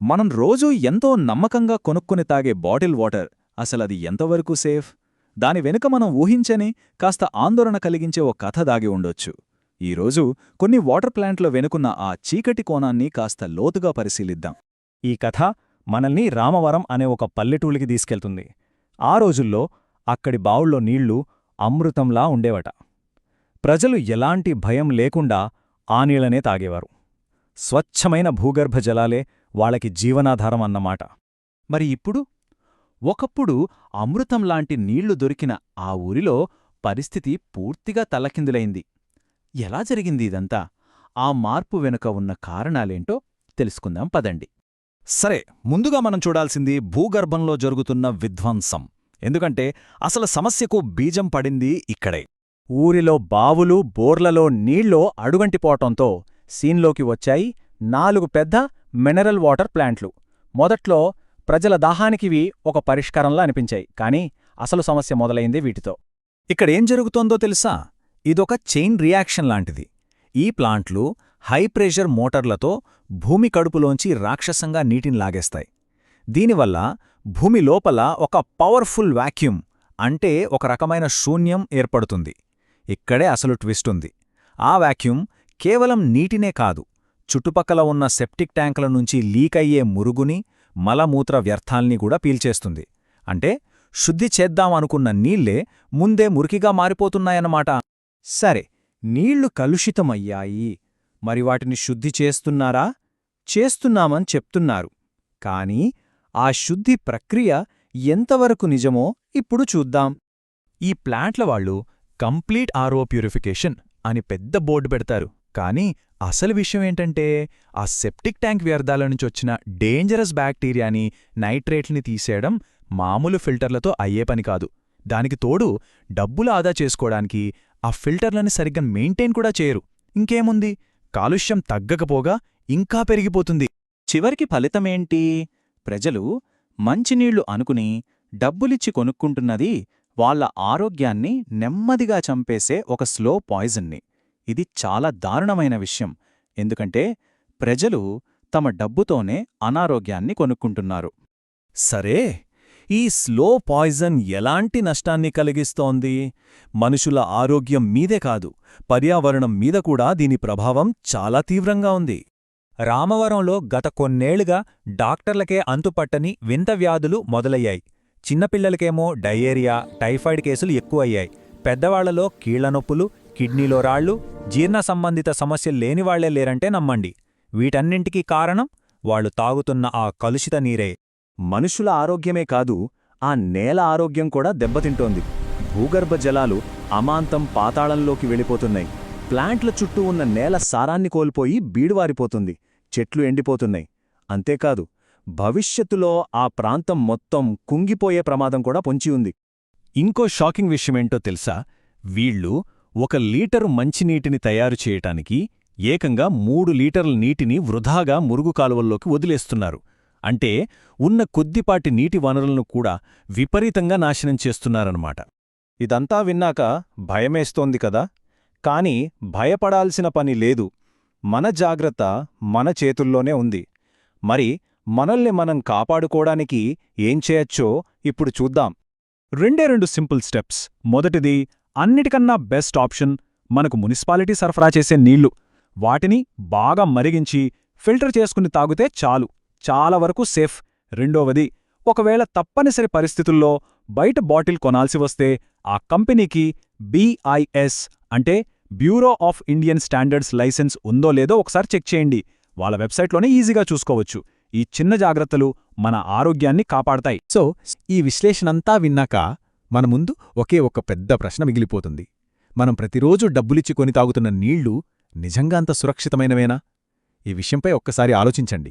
మనం రోజూ ఎంతో నమ్మకంగా కొనుక్కుని తాగే బాటిల్ వాటర్ అసలది ఎంతవరకు సేఫ్? దాని వెనుక మనం ఊహించని కాస్త ఆందోళన కలిగించే ఓ కథ దాగి ఉండొచ్చు. ఈరోజు కొన్ని వాటర్ ప్లాంట్లో వెనుకున్న ఆ చీకటి కోణాన్ని కాస్త లోతుగా పరిశీలిద్దాం. ఈ కథ మనల్ని రామవరం అనే ఒక పల్లెటూలికి తీసుకెళ్తుంది. ఆ రోజుల్లో అక్కడి బావుల్లో నీళ్ళు అమృతంలా ఉండేవట. ప్రజలు ఎలాంటి భయం లేకుండా ఆ నీళ్ళనే తాగేవారు. స్వచ్ఛమైన భూగర్భ జలాలే వాళ్ళకి జీవనాధారం అన్నమాట. మరి ఇప్పుడు? ఒకప్పుడు అమృతంలాంటి నీళ్ళు దొరికిన ఆ ఊరిలో పరిస్థితి పూర్తిగా తలకిందులైంది. ఎలా జరిగింది ఇదంతా? ఆ మార్పు వెనుక ఉన్న కారణాలేంటో తెలుసుకుందాం పదండి. సరే ముందుగా మనం చూడాల్సింది భూగర్భంలో జరుగుతున్న విధ్వంసం. ఎందుకంటే అసలు సమస్యకు బీజం పడింది ఇక్కడే. ఊరిలో బావులు బోర్లలో నీళ్ళో అడుగంటిపోవటంతో సీన్లోకి వచ్చాయి నాలుగు పెద్ద మినరల్ వాటర్ ప్లాంట్లు. మొదట్లో ప్రజల దాహానికివి ఒక పరిష్కారంలా అనిపించాయి కానీ అసలు సమస్య మొదలైంది వీటితో. ఇక్కడేం జరుగుతోందో తెలుసా? ఇదొక చైన్ రియాక్షన్ లాంటిది. ఈ ప్లాంట్లు హై ప్రెషర్ మోటార్లతో భూమి కడుపులోంచి రాక్షసంగా నీటిని లాగేస్తాయి. దీనివల్ల భూమి లోపల ఒక పవర్ఫుల్ వాక్యూమ్ అంటే ఒక రకమైన శూన్యం ఏర్పడుతుంది. ఇక్కడే అసలు ట్విస్ట్ ఉంది. ఆ వాక్యూమ్ కేవలం నీటినే కాదు చుట్టుపక్కల ఉన్న సెప్టిక్ ట్యాంకుల నుంచి లీకయ్యే మురుగుని మలమూత్ర వ్యర్థాల్ని కూడా పీల్చేస్తుంది. అంటే శుద్ధి చేద్దామనుకున్న నీళ్ళే ముందే మురికిగా మారిపోతున్నాయన్నమాట. సరే నీళ్ళు కలుషితమయ్యాయి. మరి వాటిని శుద్ధి చేస్తున్నారా? చేస్తున్నామని చెప్తున్నారు. కానీ ఆ శుద్ధి ప్రక్రియ ఎంతవరకు నిజమో ఇప్పుడు చూద్దాం. ఈ ప్లాంట్ల వాళ్ళు కంప్లీట్ ఆర్ఓ ప్యూరిఫికేషన్ అని పెద్ద బోర్డు పెడతారు. కానీ అసలు విషయం ఏంటంటే ఆ సెప్టిక్ ట్యాంక్ వ్యర్థాల నుంచి వచ్చిన డేంజరస్ బ్యాక్టీరియాని నైట్రేట్ని తీసేయడం మామూలు ఫిల్టర్లతో అయ్యే పని కాదు. దానికి తోడు డబ్బులు ఆదా చేసుకోవడానికి ఆ ఫిల్టర్లని సరిగ్గా మెయింటైన్ కూడా చేయరు. ఇంకేముంది? కాలుష్యం తగ్గకపోగా ఇంకా పెరిగిపోతుంది. చివరికి ఫలితమేంటి ప్రజలు మంచినీళ్ళు అనుకుని డబ్బులిచ్చి కొనుక్కుంటున్నది వాళ్ళ ఆరోగ్యాన్ని నెమ్మదిగా చంపేసే ఒక స్లో పాయిజన్ని. ఇది చాలా దారుణమైన విషయం. ఎందుకంటే ప్రజలు తమ డబ్బుతోనే అనారోగ్యాన్ని కొనుక్కుంటున్నారు. సరే ఈ స్లో పాయిజన్ ఎలాంటి నష్టాన్ని కలిగిస్తోంది? మనుషుల ఆరోగ్యం మీదే కాదు పర్యావరణం మీద కూడా దీని ప్రభావం చాలా తీవ్రంగా ఉంది. రామవరంలో గత కొన్నేళ్ళుగా డాక్టర్లకే అంతుపట్టని వింత వ్యాధులు మొదలయ్యాయి. చిన్నపిల్లలకేమో డయేరియా టైఫాయిడ్ కేసులు ఎక్కువయ్యాయి. పెద్దవాళ్ళలో కీళ్ళనొప్పులు కిడ్నీలో రాళ్ళు జీర్ణ సంబంధిత సమస్యలు లేనివాళ్ళే లేరంటే నమ్మండి. వీటన్నింటికీ కారణం వాళ్ళు తాగుతున్న ఆ కలుషిత నీరే. మనుషుల ఆరోగ్యమే కాదు ఆ నేల ఆరోగ్యం కూడా దెబ్బతింటోంది. భూగర్భ జలాలు అమాంతం పాతాళంలోకి వెళ్ళిపోతున్నాయి. ప్లాంట్ల చుట్టూ ఉన్న నేల సారాన్ని కోల్పోయి బీడువారిపోతుంది. చెట్లు ఎండిపోతున్నాయి. అంతేకాదు భవిష్యత్తులో ఆ ప్రాంతం మొత్తం కుంగిపోయే ప్రమాదం కూడా పొంచి ఉంది. ఇంకో షాకింగ్ విషయమేంటో తెలుసా? వీళ్ళు ఒక లీటరు మంచినీటిని తయారు చేయటానికి ఏకంగా మూడు లీటర్ల నీటిని వృధాగా మురుగు కాలువల్లోకి వదిలేస్తున్నారు. అంటే ఉన్న కొద్దిపాటి నీటి వనరులను కూడా విపరీతంగా నాశనం చేస్తున్నారన్నమాట. ఇదంతా విన్నాక భయమేస్తోంది కదా. కాని భయపడాల్సిన పని లేదు. మన జాగ్రత్త మన చేతుల్లోనే ఉంది. మరి మనల్ని మనం కాపాడుకోవడానికి ఏం చేయొచ్చో ఇప్పుడు చూద్దాం. రెండే రెండు సింపుల్ స్టెప్స్. మొదటిది అన్నిటికన్నా బెస్ట్ ఆప్షన్ మనకు మున్సిపాలిటీ సరఫరా చేసే నీళ్ళు. వాటిని బాగా మరిగించి ఫిల్టర్ చేసుకుని తాగితే చాలు. చాలా వరకు సేఫ్. రెండోవది ఒకవేళ తప్పనిసరి పరిస్థితుల్లో బయట బాటిల్ కొనాల్సి వస్తే ఆ కంపెనీకి బీఐఎస్ అంటే bureau of Indian standards licence ఉందో లేదో ఒకసారి చెక్ చేయండి. వాళ్ళ వెబ్సైట్లోనే ఈజీగా చూసుకోవచ్చు. ఈ చిన్న జాగ్రత్తలు మన ఆరోగ్యాన్ని కాపాడతాయి. సో ఈ విశ్లేషణంతా విన్నాక మన ముందు ఒకే ఒక పెద్ద ప్రశ్న మిగిలిపోతుంది. మనం ప్రతిరోజు డబ్బులిచ్చి కొని తాగుతున్న నీళ్ళు నిజంగా అంత సురక్షితమైనవేనా? ఈ విషయంపై ఒక్కసారి ఆలోచించండి.